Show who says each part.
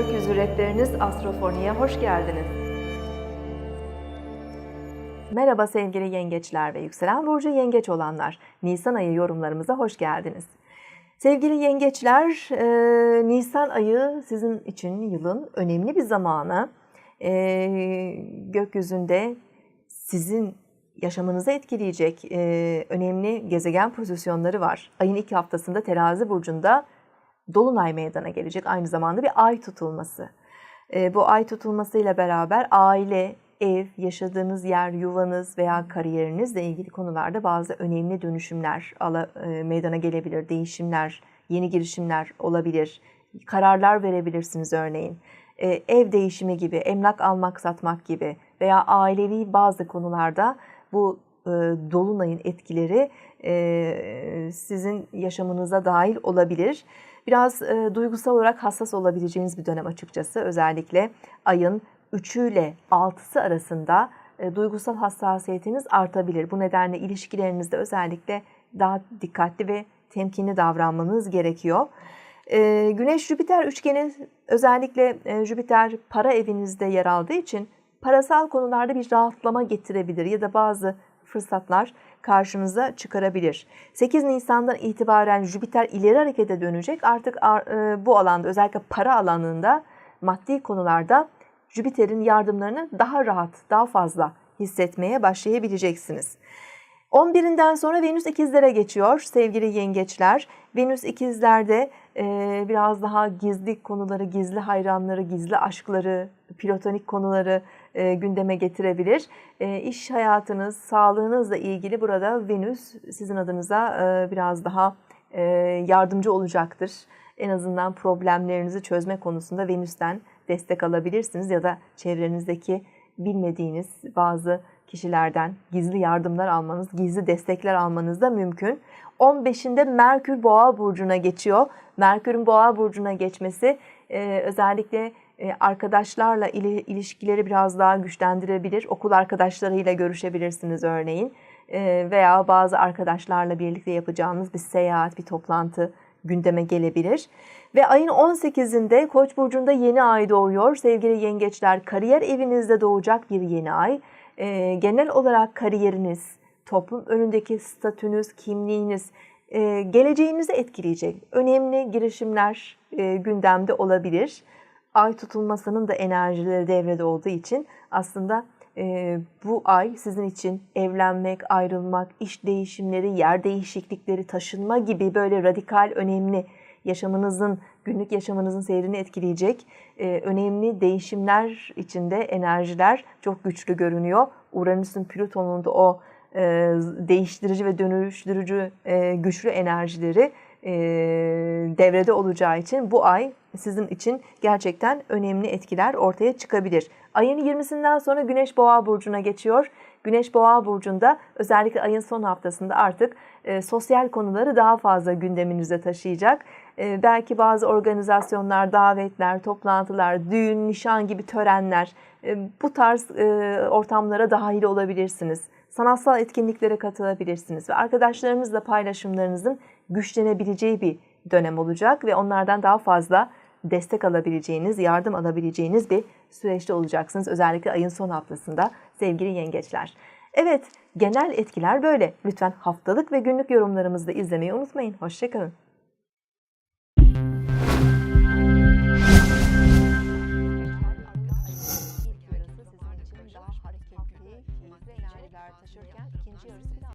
Speaker 1: Rehberiniz Astrofoni'ye hoş geldiniz. Merhaba sevgili yengeçler ve yükselen burcu yengeç olanlar. Nisan ayı yorumlarımıza hoş geldiniz. Sevgili yengeçler, e, Nisan ayı sizin için yılın önemli bir zamanı. E, gökyüzünde sizin yaşamınızı etkileyecek e, önemli gezegen pozisyonları var. Ayın ilk haftasında terazi burcunda dolunay meydana gelecek. Aynı zamanda bir ay tutulması. E, bu ay tutulmasıyla beraber aile, ev, yaşadığınız yer, yuvanız veya kariyerinizle ilgili konularda bazı önemli dönüşümler ala, e, meydana gelebilir. Değişimler, yeni girişimler olabilir. Kararlar verebilirsiniz örneğin. E, ev değişimi gibi, emlak almak satmak gibi veya ailevi bazı konularda bu e, dolunayın etkileri e, sizin yaşamınıza dahil olabilir. Biraz e, duygusal olarak hassas olabileceğiniz bir dönem açıkçası. Özellikle ayın 3'ü ile 6'sı arasında e, duygusal hassasiyetiniz artabilir. Bu nedenle ilişkilerinizde özellikle daha dikkatli ve temkinli davranmanız gerekiyor. E, Güneş-Jüpiter üçgeni özellikle e, Jüpiter para evinizde yer aldığı için parasal konularda bir rahatlama getirebilir ya da bazı fırsatlar karşınıza çıkarabilir. 8 Nisan'dan itibaren Jüpiter ileri harekete dönecek. Artık e, bu alanda özellikle para alanında maddi konularda Jüpiter'in yardımlarını daha rahat, daha fazla hissetmeye başlayabileceksiniz. 11'inden sonra Venüs ikizlere geçiyor sevgili yengeçler. Venüs ikizlerde e, biraz daha gizli konuları, gizli hayranları, gizli aşkları, platonik konuları e, gündeme getirebilir. E, iş hayatınız, sağlığınızla ilgili burada Venüs sizin adınıza biraz daha yardımcı olacaktır. En azından problemlerinizi çözme konusunda Venüs'ten destek alabilirsiniz ya da çevrenizdeki bilmediğiniz bazı kişilerden gizli yardımlar almanız, gizli destekler almanız da mümkün. 15'inde Merkür Boğa burcuna geçiyor. Merkür'ün Boğa burcuna geçmesi e, özellikle e, arkadaşlarla ilişkileri biraz daha güçlendirebilir. Okul arkadaşlarıyla görüşebilirsiniz örneğin e, veya bazı arkadaşlarla birlikte yapacağınız bir seyahat, bir toplantı gündeme gelebilir. Ve ayın 18'inde Koç burcunda yeni ay doğuyor. Sevgili yengeçler, kariyer evinizde doğacak bir yeni ay. E, genel olarak kariyeriniz, toplum önündeki statünüz, kimliğiniz, e, geleceğinizi etkileyecek önemli girişimler e, gündemde olabilir. Ay tutulmasının da enerjileri devrede olduğu için aslında e, bu ay sizin için evlenmek, ayrılmak, iş değişimleri, yer değişiklikleri, taşınma gibi böyle radikal, önemli yaşamınızın, günlük yaşamınızın seyrini etkileyecek e, önemli değişimler içinde enerjiler çok güçlü görünüyor. Uranüs'ün Plüton'un da o e, değiştirici ve dönüştürücü e, güçlü enerjileri e, devrede olacağı için bu ay sizin için gerçekten önemli etkiler ortaya çıkabilir. Ayın 20'sinden sonra Güneş Boğa burcuna geçiyor. Güneş Boğa burcunda özellikle ayın son haftasında artık e, sosyal konuları daha fazla gündeminize taşıyacak. E, belki bazı organizasyonlar, davetler, toplantılar, düğün, nişan gibi törenler e, bu tarz e, ortamlara dahil olabilirsiniz. Sanatsal etkinliklere katılabilirsiniz ve arkadaşlarınızla paylaşımlarınızın güçlenebileceği bir dönem olacak ve onlardan daha fazla destek alabileceğiniz, yardım alabileceğiniz bir süreçte olacaksınız. Özellikle ayın son haftasında sevgili yengeçler. Evet, genel etkiler böyle. Lütfen haftalık ve günlük yorumlarımızı da izlemeyi unutmayın. Hoşçakalın.